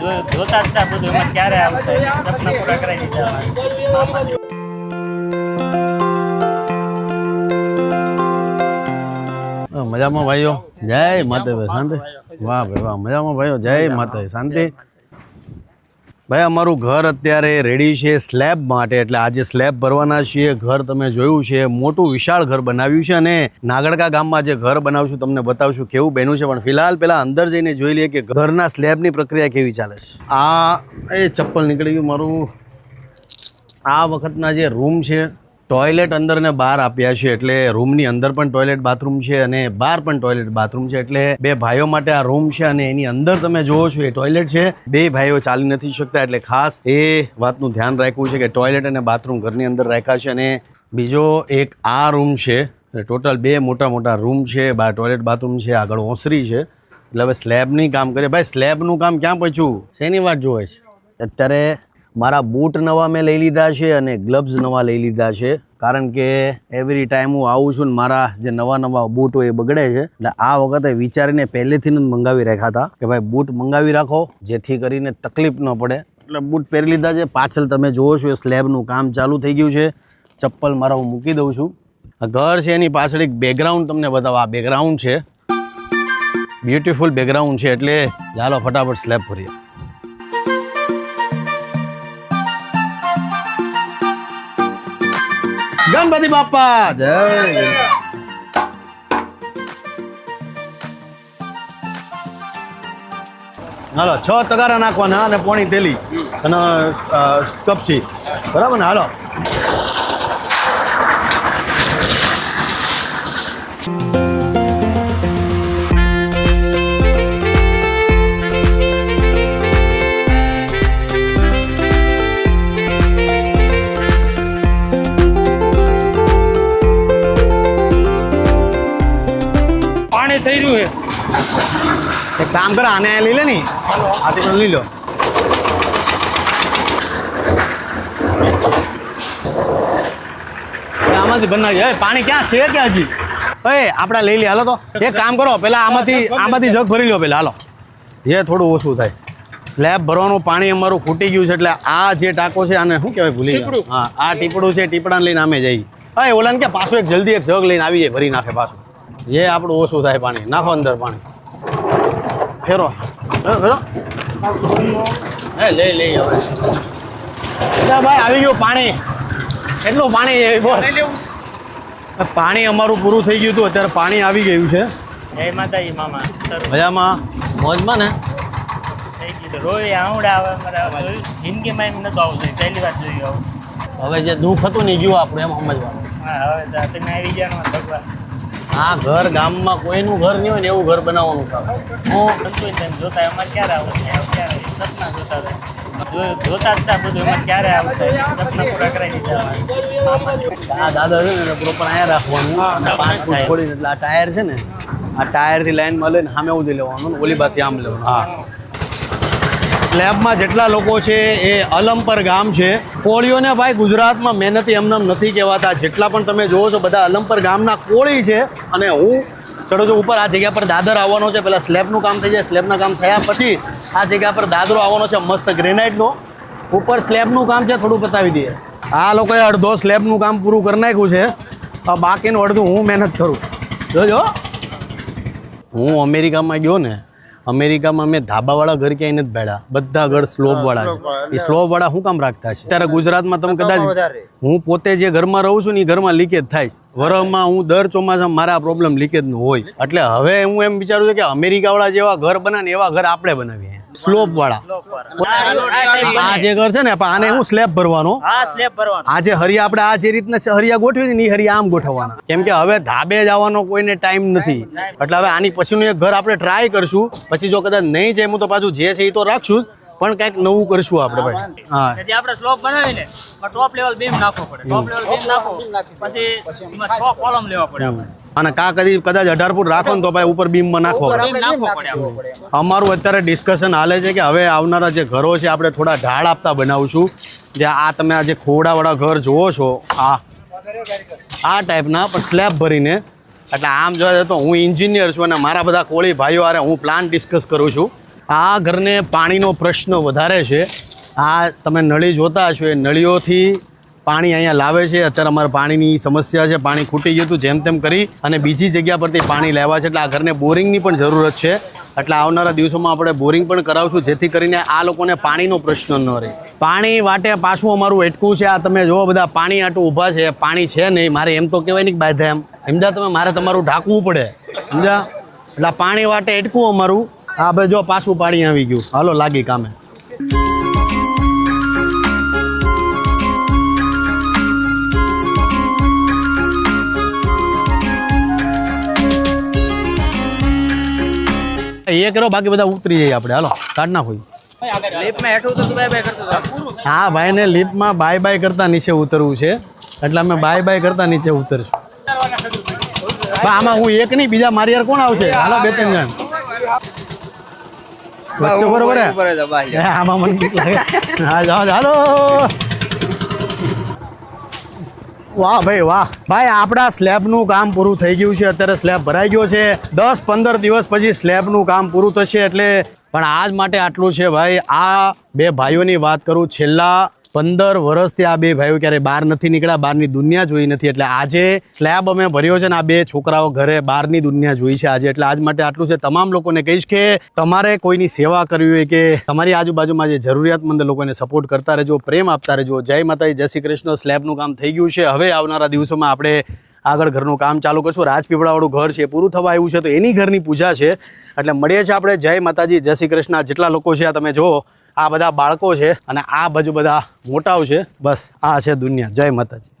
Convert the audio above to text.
જો- જોતા જ બધું એમાં ક્યારે આવશે સપના પૂરા કરાવી દીધા મજામાં ભાઈઓ? જય માતા શાંતિ? વાહ ભાઈ વાહ મજામાં ભાઈઓ જય માતા શાંતિ? ભાઈ, અમારું ઘર અત્યારે રેડી છે સ્લેબ માટે. એટલે આજે સ્લેબ ભરવાના છીએ. ઘર તમે જોયું છે. મોટું વિશાળ ઘર બનાવ્યું છે અને નાગડકા ગામમાં જે ઘર બનાવશું તમને બતાવશું કેવું બન્યું છે. પણ ફિલહાલ પેલા અંદર જઈને જોઈ લઈએ કે ઘરના સ્લેબની પ્રક્રિયા કેવી ચાલે છે. આ, એ ચપ્પલ નીકળી ગયું મારું. આ વખતના જે રૂમ છે ટોયલેટ અંદર ને બહાર આપ્યા છે એટલે રૂમની અંદર પણ ટોયલેટ બાથરૂમ છે અને બહાર પણ ટોયલેટ બાથરૂમ છે એટલે બે ભાઈઓ માટે આ રૂમ છે અને એની અંદર તમે જોવો છો એ ટોયલેટ છે. બે ભાઈઓ ચાલી નથી શકતા એટલે ખાસ એ વાતનું ધ્યાન રાખવું છે કે ટોયલેટ અને બાથરૂમ ઘરની અંદર રાખ્યા છે અને બીજો એક આ રૂમ છે. ટોટલ બે મોટા મોટા રૂમ છે, બહાર ટોયલેટ બાથરૂમ છે, આગળ ઓસરી છે. એટલે હવે સ્લેબની કામ કરીએ ભાઈ સ્લેબનું કામ ક્યાં પહોંચ્યું? શેની વાત જોવે છે? અત્યારે મારા બૂટ નવા મેં લઈ લીધા છે અને ગ્લવ્સ નવા લઈ લીધા છે. કારણ કે એવરી ટાઈમ હું આવું છું ને મારા જે નવા નવા બૂટ હોય એ બગડે છે. એટલે આ વખતે વિચારીને પહેલેથી જ મંગાવી રાખ્યા હતા કે ભાઈ બૂટ મંગાવી રાખો, જેથી કરીને તકલીફ ન પડે. એટલે બૂટ પહેરી લીધા છે. પાછળ તમે જુઓ છો એ સ્લેબનું કામ ચાલુ થઈ ગયું છે. ચપ્પલ મારા હું મૂકી દઉં છું. આ ઘર છે એની પાછળ એક બેકગ્રાઉન્ડ તમને બતાવો. આ બેકગ્રાઉન્ડ છે. બ્યુટીફુલ બેકગ્રાઉન્ડ છે એટલે ચાલો ફટાફટ સ્લેબ ભરીએ ગણપતિ બાપા, જય હાલો, છ તગારા નાખવાના અને પોણી તેલી અને કપચી. બરાબર ને? હાલો. રહ્યું છે. એક કામ કર આને લઈ લે ને. આથી પણ લઈ લો. આમાંથી બનાવી હવે પાણી ક્યાં છે કે હજી? એ આપણે લઈ લે. હાલો તો. એક કામ કરો. પેલા આમાંથી આમાંથી જગ ભરી લો પેલા. હાલો. જે થોડું ઓછું થાય. સ્લેબ ભરવાનું પાણી અમારું ખૂટી ગયું છે એટલે આ જે ટાંકો છે આને શું કહેવાય ભૂલી હા આ ટીપડું છે ટીપડાને લઈને અમે જઈએ હા ઓલાને કે પાછું એક જલ્દી એક જગ લઈને આવી જાય ભરી નાખે પાછું. જે આપણું ઓછું થાય પાણી. નાખો અંદર પાણી. ફેરો. ફેરો. હે લઈ લઈ હવે. ભાઈ આવી ગયું પાણી. કેટલું પાણી બોલ. પાણી અમારું પૂરું થઈ ગયું હતું. અત્યારે પાણી આવી ગયું છે. જય માતાજી મામા. મજામાં? મોજમાં ને? રોય આવડા આવે જિંદગીમાં એમ નતું આવું જોઈએ પહેલી વાર જોયું હવે જે દુઃખ હતું ને એ ગયું આપણે એમ સમજવાનું. હા હવે આવી ગયા ભગવાન. આ ઘર ગામમાં કોઈનું ઘર નહીં હોય ને એવું ઘર બનાવવાનું છે. હું તેમ જોતા અમારે ક્યારે આવું છે ક્યારે? સપના જોતા હતા જોતા હતા બધું એમાં ક્યારે આવશે? સપના પૂરા કરાવી દીધા આ દાદા છે ને પ્રોપર અહીંયા રાખવાનું. પાંચ ફૂટ છોડીને એટલે આ ટાયર છે ને આ ટાયરથી લાઈનમાં લઈને સામે ઉધી લેવાનું ઓલી બાજુથી આમ લેવાનું. હા. સ્લેબમાં જેટલા લોકો છે એ અલમપર ગામ છે. કોળીઓને ભાઈ ગુજરાતમાં મહેનતી એમનેમ નથી કહેવાતા. જેટલા પણ તમે જોવો છો બધા અલમપર ગામના કોળી છે. અને હું ચડો છું ઉપર, આ જગ્યા પર દાદર આવવાનો છે. પહેલાં સ્લેબનું કામ થઈ જાય, સ્લેબના કામ થયા પછી આ જગ્યા પર દાદરો આવવાનો છે, મસ્ત ગ્રેનાઇટનો. ઉપર સ્લેબનું કામ છે, થોડું બતાવી દઈએ. આ લોકોએ અડધો સ્લેબનું કામ પૂરું કરી નાખ્યું છે. બાકીનું અડધું હું મહેનત કરું. જોજો. હું અમેરિકામાં ગયો ને અમેરિકામાં મેં ધાબાવાળા ઘર ક્યાંય નથી ભેળા બધા ઘર સ્લોપવાળા છે. એ સ્લોપવાળા શું કામ રાખતા છે? ત્યારે ગુજરાતમાં તમે કદાચ હું પોતે જે ઘરમાં રહું છું ને એ ઘરમાં લીકેજ થાય વરમાં હું. દર ચોમાસામાં મારા પ્રોબ્લેમ લીકેજનું હોય. એટલે હવે હું એમ વિચારું છું કે અમેરિકાવાળા જેવા ઘર બનાવે ને એવા ઘર આપણે બનાવીએ. સ્લોપવાળા. આ જે ઘર છે ને આને હું સ્લેબ ભરવાનો. આજે આ જે હરિયા આપણે આ જે રીતના હરિયા ગોઠવી ને એ હરિયા આમ ગોઠવવાના. કેમ કે હવે ધાબે જવાનો કોઈને ટાઈમ નથી. એટલે હવે આની પછીનું એક ઘર આપણે ટ્રાય કરશું. પછી જો કદાચ નહીં જાય હું તો પાછું જે છે એ તો રાખશું પણ કંઈક નવું કરશું આપણે ભાઈ. હા. જે આપણે સ્લોપ બનાવીને ટોપ લેવલ બીમ નાખવો પડે. ટોપ લેવલ બીમ નાખો પછી છ કોલમ લેવા પડે. આપણે અને કા કદી કદાચ અઢાર ફૂટ રાખો ને તો ભાઈ ઉપર બીમમાં નાખવો પડે અમારું અત્યારે ડિસ્કશન હાલે છે કે હવે આવનારા જે ઘરો છે આપણે થોડા ઢાળ આપતા બનાવશું. જે આ તમે આ જે ખોડાવાળા ઘર જુઓ છો આ આ ટાઈપના પણ સ્લેબ ભરીને. એટલે આમ જોવા તો હું એન્જિનિયર છું અને મારા બધા કોળી ભાઈઓ હારે હું પ્લાન ડિસ્કસ કરું છું. આ ઘરને પાણીનો પ્રશ્ન વધારે છે. આ તમે નળી જોતા હશો એ નળીઓથી પાણી અહીંયા લાવે છે. અત્યારે અમારે પાણીની સમસ્યા છે. પાણી ખૂટી ગયું હતું જેમ તેમ કરી અને બીજી જગ્યા પરથી પાણી લેવા છે. એટલે આ ઘરને બોરિંગની પણ જરૂરત છે. એટલે આવનારા દિવસોમાં આપણે બોરિંગ પણ કરાવશું, જેથી કરીને આ લોકોને પાણીનો પ્રશ્ન ન રહે. પાણી વાટે પાછું અમારું એટકું છે. આ તમે જુઓ બધા પાણી આટું ઊભા છે. પાણી છે નહીં. મારે એમ તો કહેવાય નહીં બાધા એમ. સમજા તમે? મારે તમારું ઢાંકવું પડે. સમજા એટલે પાણી વાટે એટકું અમારું. આ ભાઈ જો પાછું પાણી આવી ગયું. હાલો, લાગી કામે. એ કરો બાકી બધા ઉતરી જઈએ આપણે. હાલો કાઢ ના હોય હા ભાઈને લિફ્ટમાં બાય બાય કરતા નીચે ઉતરવું છે. એટલે અમે બાય બાય કરતા નીચે ઉતરશું. આમાં હું એક નહીં બીજા મારી યાર કોણ આવશે? હાલો બે ત્રણ જણ. વચ્ચે બરોબર આમાં મને લાગે. હા હાલો. વાહ ભાઈ વાહ. ભાઈ, આપણા સ્લેબનું કામ પૂરું થઈ ગયું છે. અત્યારે સ્લેબ ભરાઈ ગયો છે. દસ, પંદર દિવસ પછી સ્લેબનું કામ પૂરું થશે એટલે પણ આજ માટે આટલું છે. ભાઈ, આ બે ભાઈઓની વાત કરું, છેલ્લા પંદર વર્ષથી આ બે ભાઈઓ ક્યારે બહાર નથી નીકળ્યા, બહારની દુનિયા જોઈ નથી. એટલે આજે સ્લેબ અમે ભર્યો છે ને આ બે છોકરાઓ ઘરે બહારની દુનિયા જોઈ છે આજે. એટલે આજ માટે આટલું છે. તમામ લોકોને કહીશ કે તમારે કોઈની સેવા કરવી હોય કે તમારી આજુબાજુમાં જે જરૂરિયાતમંદ લોકોને સપોર્ટ કરતા રહેજો, પ્રેમ આપતા રહેજો. જય માતાજી, જય શ્રી કૃષ્ણ. સ્લેબનું કામ થઈ ગયું છે. હવે આવનારા દિવસોમાં આપણે આગળ ઘરનું કામ ચાલુ કરશું. રાજપીપળાવાળું ઘર છે. પૂરું થવા આવ્યું છે. તો એની ઘરની પૂજા છે. એટલે મળીએ છીએ આપણે. જય માતાજી, જય શ્રી કૃષ્ણ. જેટલા લોકો છે, આ તમે જુઓ આ બધા બાળકો છે અને આ બાજુ બધા મોટાઓ છે. બસ આ છે દુનિયા. જય માતાજી.